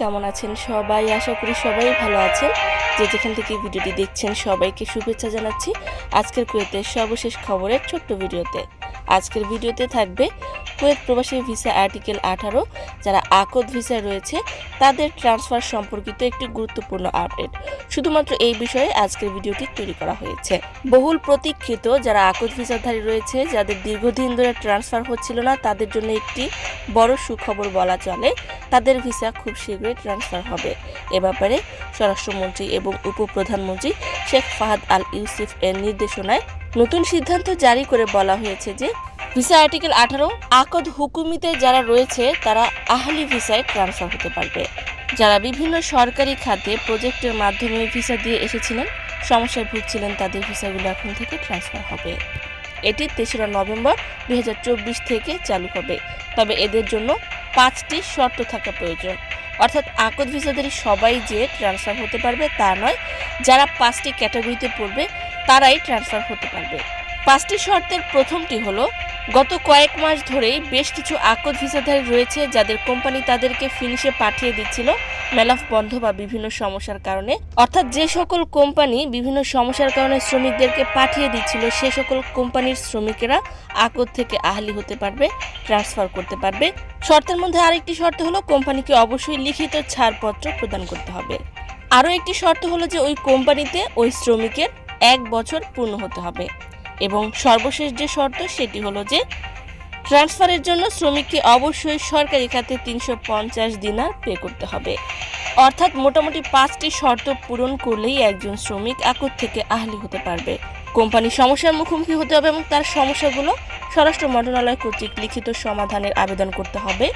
কেমন আছেন? সবাই আশা করি সবাই ভালো আছেন। যে যেখান থেকে ভিডিওটি দেখছেন, সবাইকে শুভেচ্ছা জানাচ্ছি আজকের কুয়েতের সর্বশেষ খবরের ছোট্ট ভিডিওতে। আজকের ভিডিওতে থাকবে কুয়েত প্রবাসী ভিসা আর্টিকেল আঠারো, যারা আকদ ভিসা রয়েছে, তাদের ট্রান্সফার সম্পর্কিত একটি গুরুত্বপূর্ণ আপডেট। শুধুমাত্র এই বিষয়ে আজকের ভিডিওটি তৈরি করা হয়েছে। বহুল প্রতীক্ষিত যারা আকদ ভিসাধারী রয়েছে, যাদের দীর্ঘদিন ধরে ট্রান্সফার হচ্ছিল না, তাদের জন্য একটি বড় সুখবর বলা চলে। তাদের ভিসা খুব শীঘ্রই ট্রান্সফার হবে। এ ব্যাপারে স্বরাষ্ট্রমন্ত্রী এবং উপপ্রধানমন্ত্রী শেখ ফাহাদ আল ইউসুফ এর নির্দেশনায় নতুন সিদ্ধান্ত জারি করে বলা হয়েছে যে, ভিসা আর্টিকেল আঠারো, আকদ হুকুমিতে যারা রয়েছে, তারা আহলি ভিসায় ট্রান্সফার হতে পারবে। যারা বিভিন্ন সরকারি খাতে প্রজেক্টের মাধ্যমে ভিসা দিয়ে এসেছিলেন, সমস্যায় ভুগছিলেন, তাদের ভিসাগুলো এখন থেকে ট্রান্সফার হবে। এটি তেসরা নভেম্বর দুই হাজার চব্বিশ থেকে চালু হবে। তবে এদের জন্য পাঁচটি শর্ত থাকা প্রয়োজন। অর্থাৎ আকদ ভিসাধারী সবাই যে ট্রান্সফার হতে পারবে তা নয়, যারা পাঁচটি ক্যাটাগরিতে পড়বে তারাই ট্রান্সফার হতে পারবে। পাঁচটি শর্তের প্রথমটি হলো, গত কয়েক মাস ধরেই বেশ কিছু আকদ ভিসাধারী রয়েছে যাদের কোম্পানি তাদেরকে ফিনিশে পাঠিয়ে দিচ্ছিল মেলাফ বন্ধ বা বিভিন্ন সমস্যার কারণে। অর্থাৎ যে সকল কোম্পানি বিভিন্ন সমস্যার কারণে শ্রমিকদেরকে পাঠিয়ে দিচ্ছিল, সে সকল কোম্পানির শ্রমিকেরা আকদ থেকে আহলি হতে পারবে, ট্রান্সফার করতে পারবে। শর্তের মধ্যে আরেকটি শর্ত হলো, কোম্পানিকে অবশ্যই লিখিত ছাড়পত্র প্রদান করতে হবে। আরও একটি শর্ত হলো যে ওই কোম্পানিতে ওই শ্রমিকের এক বছর পূর্ণ হতে হবে। এবং সর্বশেষ যে শর্ত সেটি হলো যে ট্রান্সফারের জন্য শ্রমিককে অবশ্যই সরকারি খাতে তিনশো পঞ্চাশ দিনার পে করতে হবে। অর্থাৎ মোটামুটি পাঁচটি শর্ত পূরণ করলেই একজন শ্রমিক আকর থেকে আহলি হতে পারবে। কোম্পানি সমস্যার মুখোমুখি হতে হবে এবং তার সমস্যাগুলো স্বরাষ্ট্র মন্ত্রণালয় কর্তৃক লিখিত সমাধানের আবেদন করতে হবে।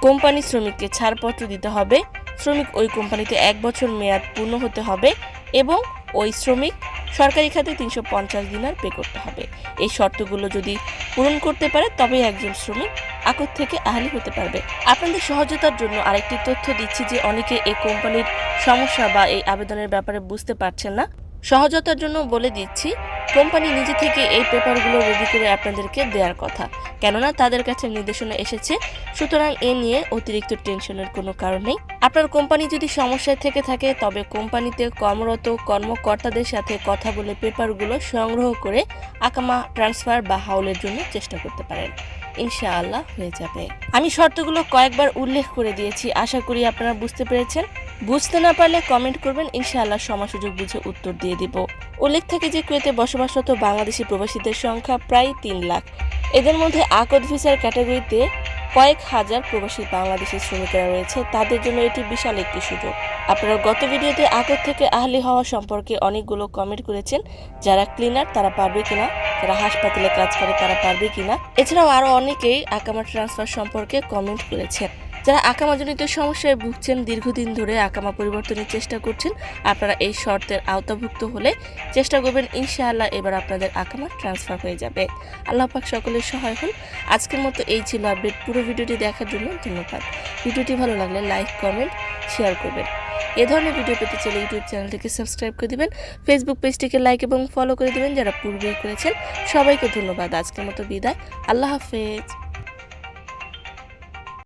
কোম্পানি শ্রমিককে ছাড়পত্র দিতে হবে। শ্রমিক ওই কোম্পানিতে এক বছর মেয়াদ পূর্ণ হতে হবে এবং ওই শ্রমিক সরকারি খাতে তিনশো পঞ্চাশ দিনার পে করতে হবে। এই শর্তগুলো যদি পূরণ করতে পারে তবে একজন শ্রমিক আকর থেকে আহালি হতে পারবে। আপনাদের সহজতার জন্য আরেকটি তথ্য দিচ্ছি যে, অনেকে এই কোম্পানির সমস্যা বা এই আবেদনের ব্যাপারে বুঝতে পারছেন না। সহজতার জন্য বলে দিচ্ছি কোম্পানি নিজে থেকে এই পেপারগুলো রেডি করে আপনাদেরকে দেওয়ার কথা। কেননা তাদের কাছে নির্দেশনা এসেছে, সুতরাং এ নিয়ে অতিরিক্ত টেনশনের কোনো কারণ নেই। আপনার কোম্পানি যদি সমস্যায় থেকে থাকে, তবে কোম্পানিতে কর্মরত কর্মকর্তাদের সাথে কথা বলে পেপারগুলো সংগ্রহ করে আকামা ট্রান্সফার বা হাউলের জন্য চেষ্টা করতে পারেন। ইনশাআল্লাহ হয়ে যাবে। আমি শর্তগুলো কয়েকবার উল্লেখ করে দিয়েছি, আশা করি আপনারা বুঝতে পেরেছেন। বুঝতে না পারলে কমেন্ট করবেন, ইনশাআল্লাহ সময় সুযোগ বুঝে উত্তর দিয়ে দিব। উল্লেখ থাকে যে কুয়েতে বসবাসরত বাংলাদেশি প্রবাসীদের সংখ্যা প্রায় তিন লাখ। এদের মধ্যে আকদ ভিসার ক্যাটাগরিতে কয়েক হাজার প্রবাসী বাংলাদেশি শ্রমিকেরা রয়েছে, তাদের জন্য এটি বিশাল একটি সুযোগ। আপনারা গত ভিডিওতে আকদ থেকে আহলি হওয়া সম্পর্কে অনেকগুলো কমেন্ট করেছেন, যারা ক্লিনার তারা পারবে কিনা, যারা হাসপাতালে কাজ করে তারা পারবে কিনা। এছাড়াও আরও অনেকেই আকামা ট্রান্সফার সম্পর্কে কমেন্ট করেছেন। যারা আকামাজনিত সমস্যায় ভুগছেন, দীর্ঘদিন ধরে আকামা পরিবর্তনের চেষ্টা করছেন, আপনারা এই শর্তের আওতাভুক্ত হলে চেষ্টা করবেন, ইনশাআল্লাহ এবার আপনাদের আকামা ট্রান্সফার হয়ে যাবে। আল্লাহ পাক সকলের সহায় হন। আজকের মতো এই ছিল আপডেট। পুরো ভিডিওটি দেখার জন্য ধন্যবাদ। ভিডিওটি ভালো লাগলে লাইক কমেন্ট শেয়ার করবেন। এ ধরনের ভিডিও পেতে চাইলে ইউটিউব চ্যানেলটিকে সাবস্ক্রাইব করে দিবেন ফেসবুক পেজটিকে লাইক এবং ফলো করে দিবেন যারা পূর্বেই করেছেন। সবাইকে ধন্যবাদ। আজকের মতো বিদায়। আল্লাহ হাফেজ।